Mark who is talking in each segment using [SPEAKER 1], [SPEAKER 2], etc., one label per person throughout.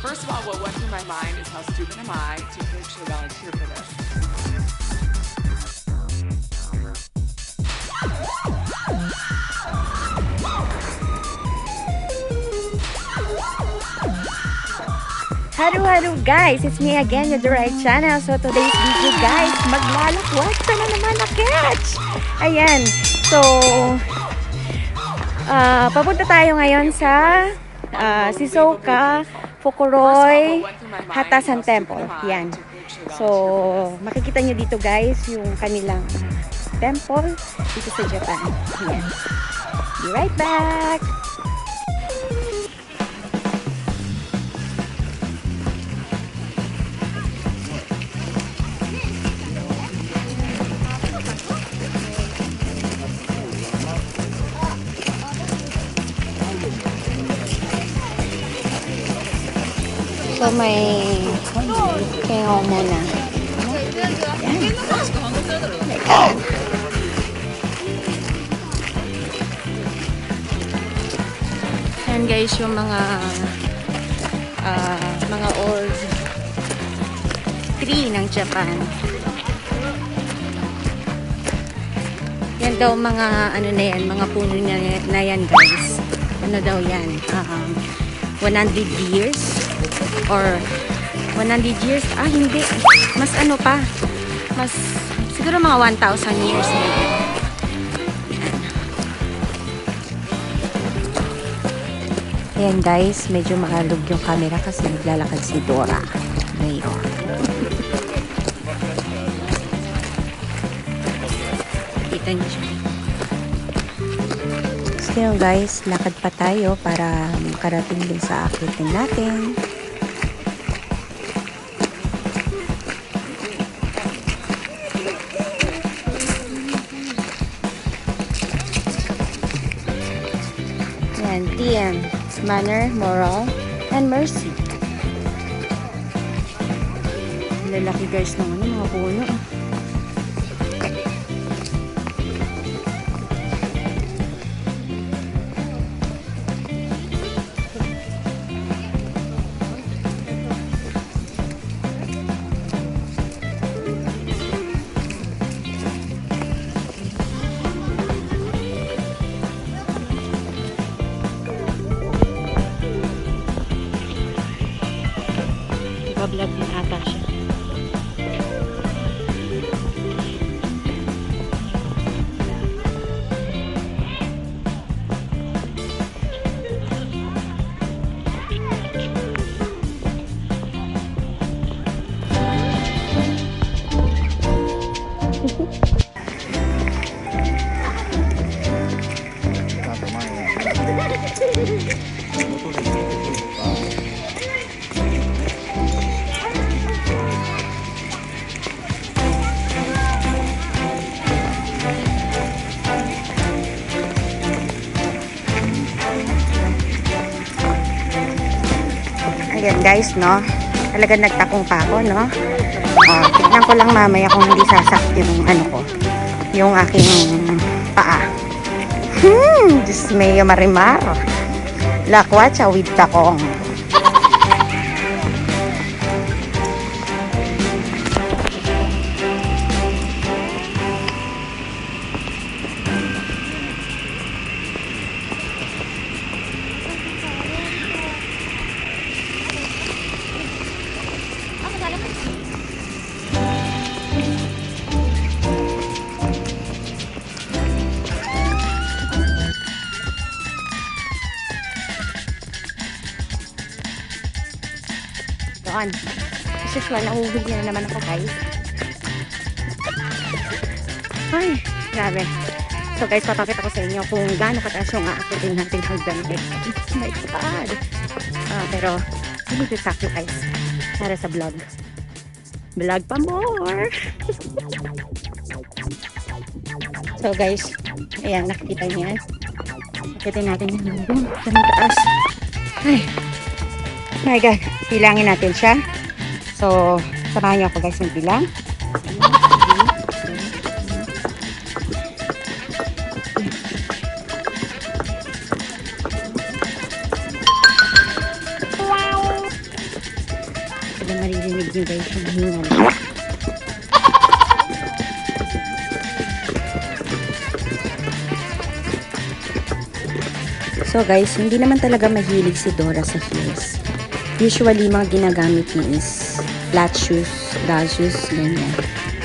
[SPEAKER 1] First of all, what went through my mind is how stupid am I to actually volunteer for this?
[SPEAKER 2] Hello, hello guys! It's me again, your Right Channel. So today's video guys, maglalakwat ka na naman na catch! Ayan, so ah papunta tayo ngayon sa ah, Sisoka, Fukuroy, Hatasan Temple. Yan. So, makikita nyo dito guys yung kanilang temple dito sa Japan. Yan. Be right back! So may kengo muna. Yan. Guys yung mga ah, mga old tree ng Japan. Yan daw mga ano na yan, mga puno na, na yan guys. Ano daw yan? Um, 100 years or 100 years ah hindi mas ano pa mas siguro mga 1,000 years yun Ayan guys, medyo maalog yung camera kasi naglalakad si Dora. Ngayon. Kita niyo siya. Still guys, lakad pa tayo para makarating din sa akitin natin. Yan, TM. Manner, moral, and mercy. Lalaki guys ng ano, mga puno. Guys, no? Talagang nagtakong pa ako, no? Ah, tignan ko lang mamaya kung hindi sasakit yung ano ko. Yung aking paa. Hmm, Diyos mayo marimar. Lakwacha with takong. So guys, papakita ko sa inyo kung gaano kataas yung aakitin natin hagdan guys. Oh my God. Ah, pero, need to sacrifice para sa vlog. Vlog pa more! so guys, ayan, nakikita niyo yan. Natin yung doon sa mataas. Ay, my God, bilangin natin siya. So, samahan niyo ako guys ng bilang. So guys, hindi naman talaga mahilig si Dora sa heels. Usually, mga ginagamit niya is flat shoes, doll shoes, ganyan.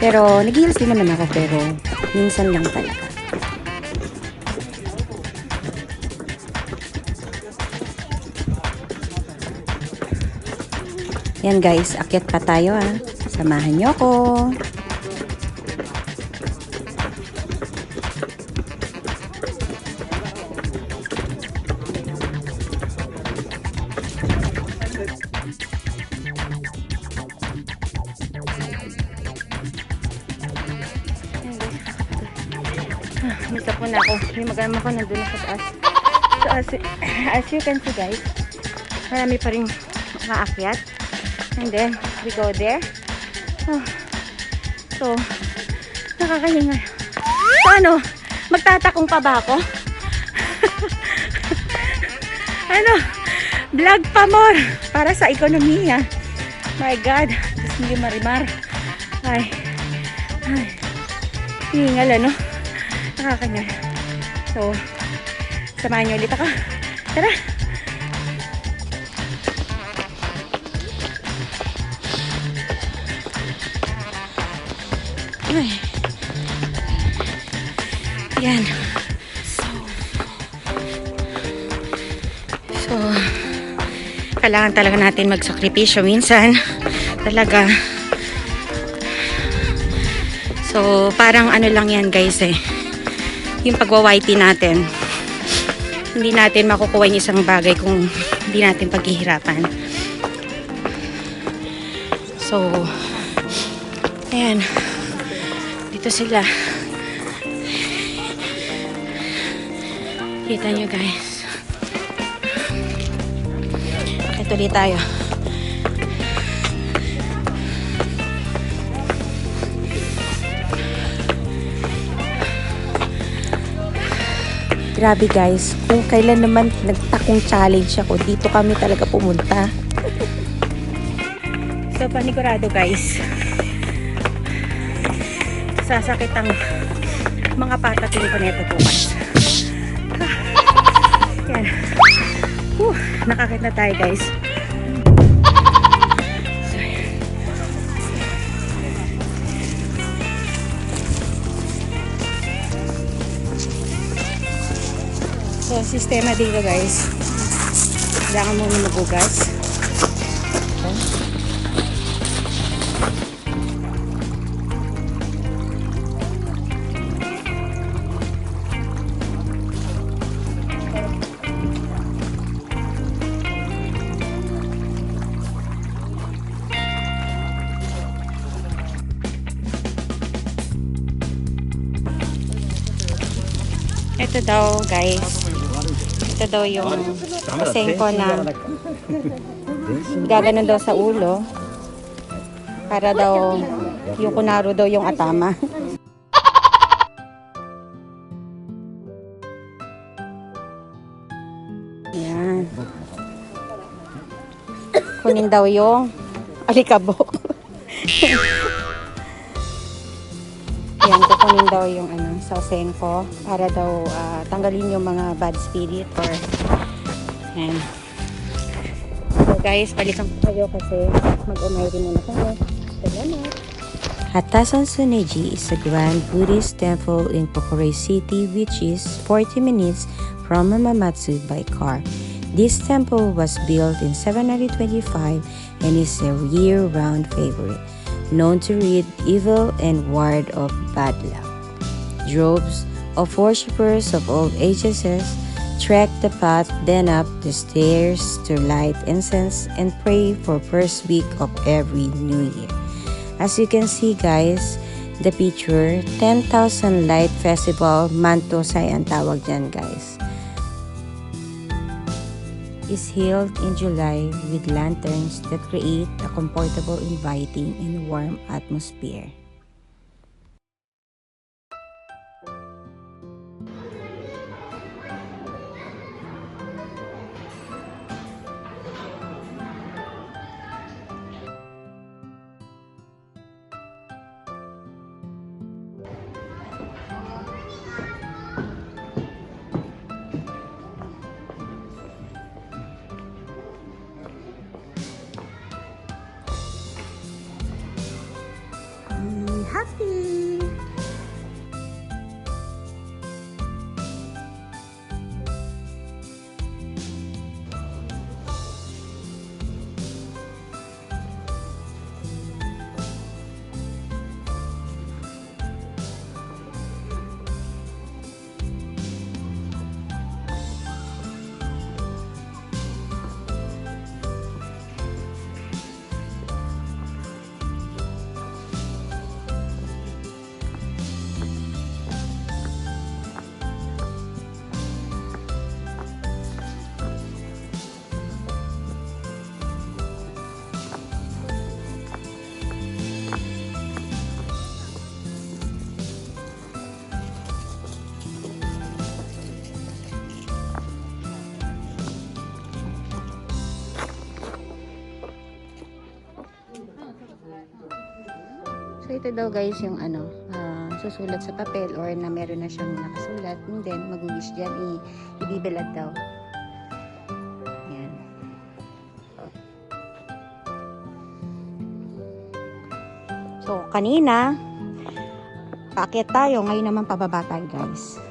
[SPEAKER 2] Pero, nag-heels din naman ako, pero minsan lang talaga. Yan guys, akyat pa tayo ah. Samahan niyo ako. Mag-ama ko nandun na sa taas. So as, as you can see guys, marami pa rin maakyat. And then, we go there. Oh. So, nakakahinga. So ano, magtatakong pa ba ako? ano, vlog pa more para sa ekonomiya. My God, Diyos hindi marimar. Ay, ay, hingal ano nakakanya. So, samahan niyo ulit ako. Tara! Ay. Yan. So, kailangan talaga natin magsakripisyo minsan. Talaga. So, parang ano lang yan guys eh yung pagwa-whitey natin. Hindi natin makukuha yung isang bagay kung hindi natin paghihirapan. So ayan. Dito sila. Kita nyo guys. Ito tayo Grabe guys, kung kailan naman nagtakong challenge ako, dito kami talaga pumunta. so panigurado guys, sasakit ang mga patatin ko nito bukas. Yan. Whew, nakakit na tayo guys. So, sistema dito guys. Kailangan muna magugas. Okay. Ito daw guys. Ito daw yung sengko na gaganon daw sa ulo. Para daw yung kunaro daw yung atama. Yan. Kunin daw yung alikabok. Yan, kukunin daw yung ano, sausenko para daw ah, tanggalin yung mga bad spirit or yan. So guys, balikan ko kayo kasi mag-umay rin muna kayo. Salamat. Hatasan Suneji is a grand Buddhist temple in Pokore City which is 40 minutes from Mamamatsu by car. This temple was built in 725 and is a year-round favorite known to rid evil and ward off bad luck. Droves of worshippers of all ages trek the path, then up the stairs to light incense and pray for first week of every new year. As you can see guys, the picture, 10,000 Light Festival, Mantosay ang tawag dyan guys is held in July with lanterns that create a comfortable, inviting, and warm atmosphere. Ito daw guys yung ano, ah, susulat sa papel or na meron na siyang nakasulat. And then mag-wish dyan, i- ibibilad daw. Yan. So kanina, paakyat tayo. Ngayon naman pababa tayo guys.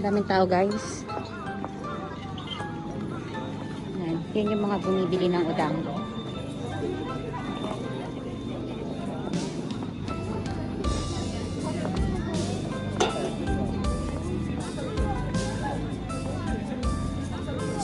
[SPEAKER 2] Ang daming tao guys. Yan. Yan yung mga bumibili ng udang.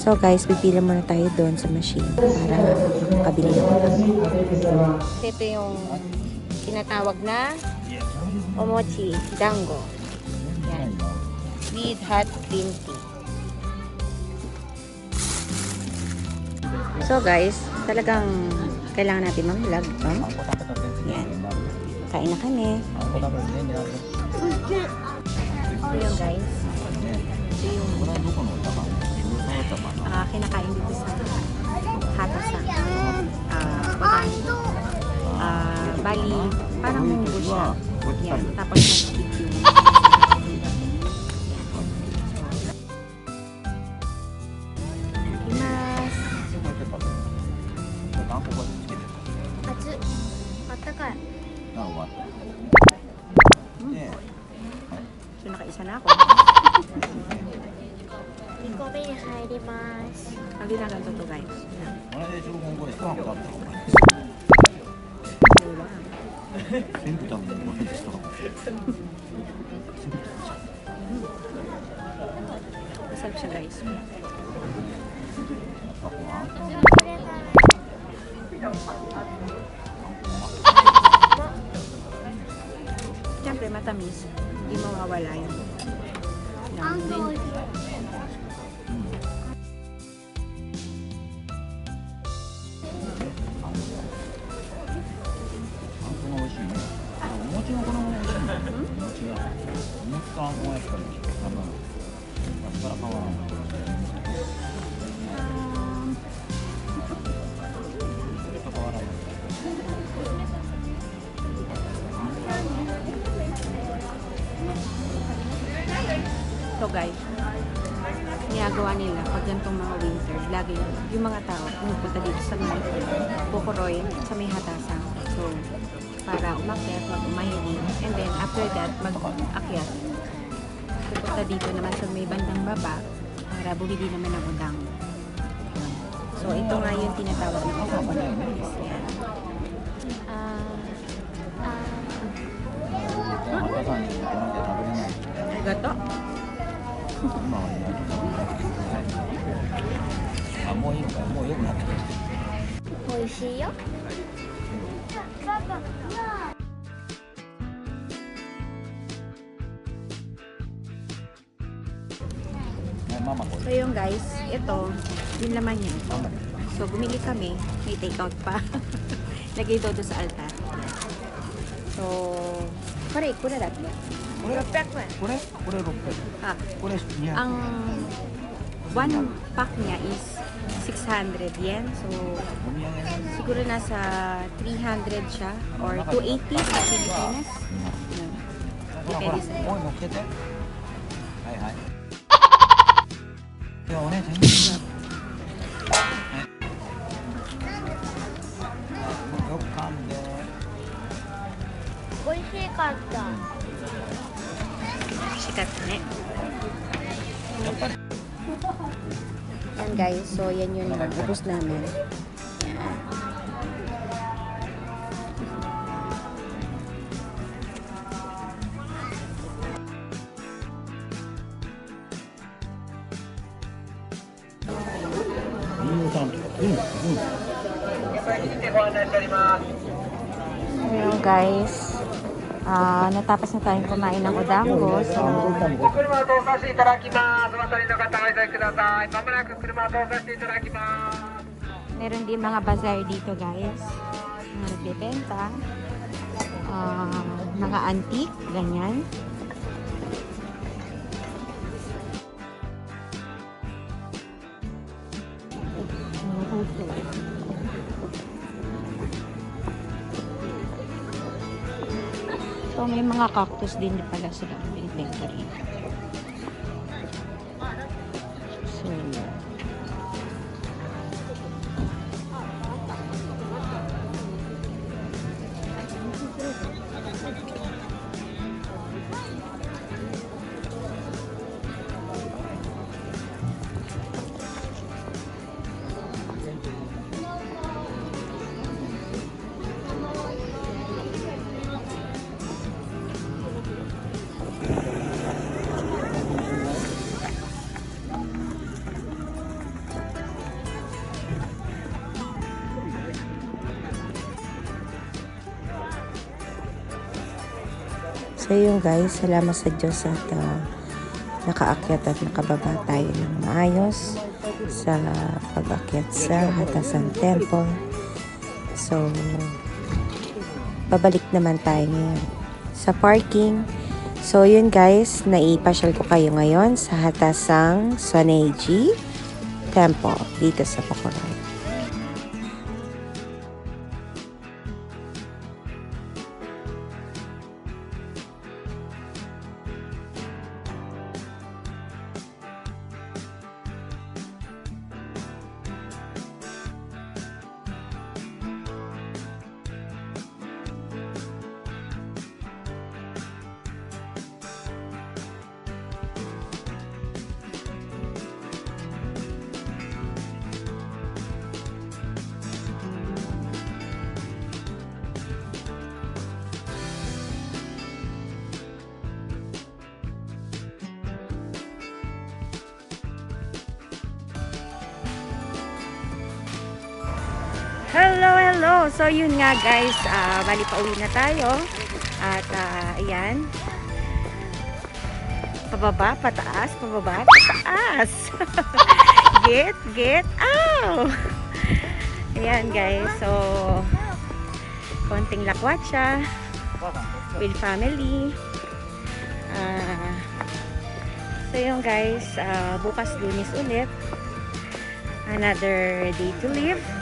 [SPEAKER 2] So guys, pipila muna tayo doon sa machine para makabili ng udang. Ito yung tinatawag na omochi dango. With hot green tea. So guys, talagang kailangan natin mag-vlog. Um, yan. Kain na kami. Ito yung guys. Ito yung ah, kinakain dito sa. Ah, bagang, ah, bali, parang munggo siya. Yan. Tapos nag-keep yung Imas.
[SPEAKER 3] 熱あったかい
[SPEAKER 2] So, nakaisa na ako.
[SPEAKER 3] 2個目に入ります
[SPEAKER 2] Ang ginaganto to guys. Yan. Masarap siya guys.
[SPEAKER 3] これ
[SPEAKER 2] matamis. Hindi mawawala yun.
[SPEAKER 3] あんが
[SPEAKER 2] bagay ginagawa nila pag ganitong mga winter, lagi yung mga tao pumupunta dito sa may Bokoroy, sa may Hatasang. So, para umakyat, mag-umahirin. And then, after that, mag-akyat. Pupunta dito naman sa may bandang baba para bumili naman ng utang. So, ito nga yung tinatawag ng utang. Yan. Ah... Uh, uh, Gato?
[SPEAKER 4] あもういいのかもうよくなってきた
[SPEAKER 3] 美味しいよパパ
[SPEAKER 4] ねママこ
[SPEAKER 2] So yung guys, ito, yung laman niya. So bumili kami, may take out pa. Lagay daw doon sa altar. So, kore, kura dapat.
[SPEAKER 4] Yung pack eh. Pure, pure.
[SPEAKER 2] Ah.
[SPEAKER 4] Pure niya.
[SPEAKER 2] Ang one pack niya is 600 yen. So, siguro nasa 300 siya or 280 sa Pilipinas.
[SPEAKER 4] Ano?
[SPEAKER 2] Depende
[SPEAKER 4] ano? sa ano? iyo. Hai, hai. Yo, ano
[SPEAKER 3] yun? Oishikatta. しかった。
[SPEAKER 2] Sikat na.
[SPEAKER 4] やっぱり。
[SPEAKER 2] Yan guys, so yan yung ubos namin. Uh, natapos na tayong kumain ng odango. So, meron din mga bazaar dito guys. Mga nagbibenta. Uh, ah, mga antique, ganyan. May mga cactus din pala sila binibenta rin. So yun guys, salamat sa Diyos at ah, nakaakyat at nakababa tayo ng maayos sa pag-akyat sa Hatasan Temple. So, babalik naman tayo ngayon sa parking. So yun guys, naipasyal ko kayo ngayon sa Hatasang Soneji Temple dito sa Bacolod. So yun nga guys, ah bali pa uwi na tayo. At ah, ayan. Pababa, pataas, pababa, pataas. get, get, ow! Ayan guys, so konting lakwatsa with family. Ah, so yun guys, ah, bukas lunis ulit. Another day to live.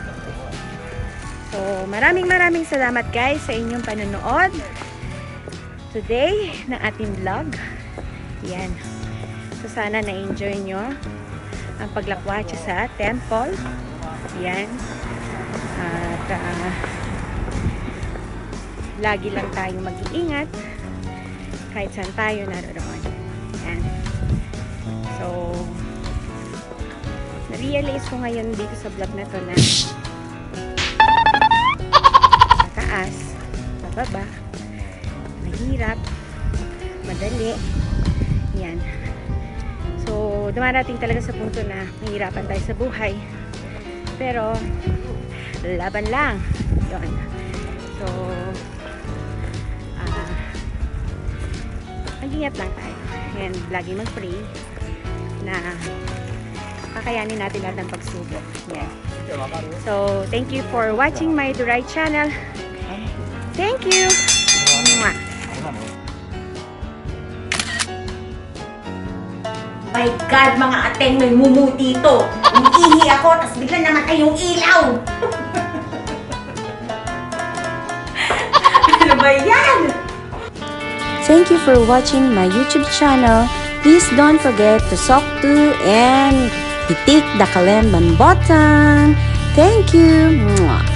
[SPEAKER 2] So, maraming maraming salamat guys sa inyong panonood today ng ating vlog. Yan. So, sana na-enjoy nyo ang paglakwatsa sa temple. Yan. At ah, lagi lang tayo mag-iingat kahit saan tayo naroon. Yan. So, na-realize ko ngayon dito sa vlog na to na pababa, mahirap, madali. Yan. So, dumarating talaga sa punto na mahirapan tayo sa buhay. Pero, laban lang. Yun. So, ah, mag-ingat lang tayo. And lagi mag-pray na kakayanin natin lahat ng pagsubok. Yan. So, thank you for watching my Durai channel. Thank you! Mwah.
[SPEAKER 5] My God, mga ateng, may mumuti to. Umiihi ako, tapos bigla namatay yung ilaw. ano ba yan?
[SPEAKER 2] Thank you for watching my YouTube channel. Please don't forget to sock to and hit the kalemban button. Thank you. Mwah.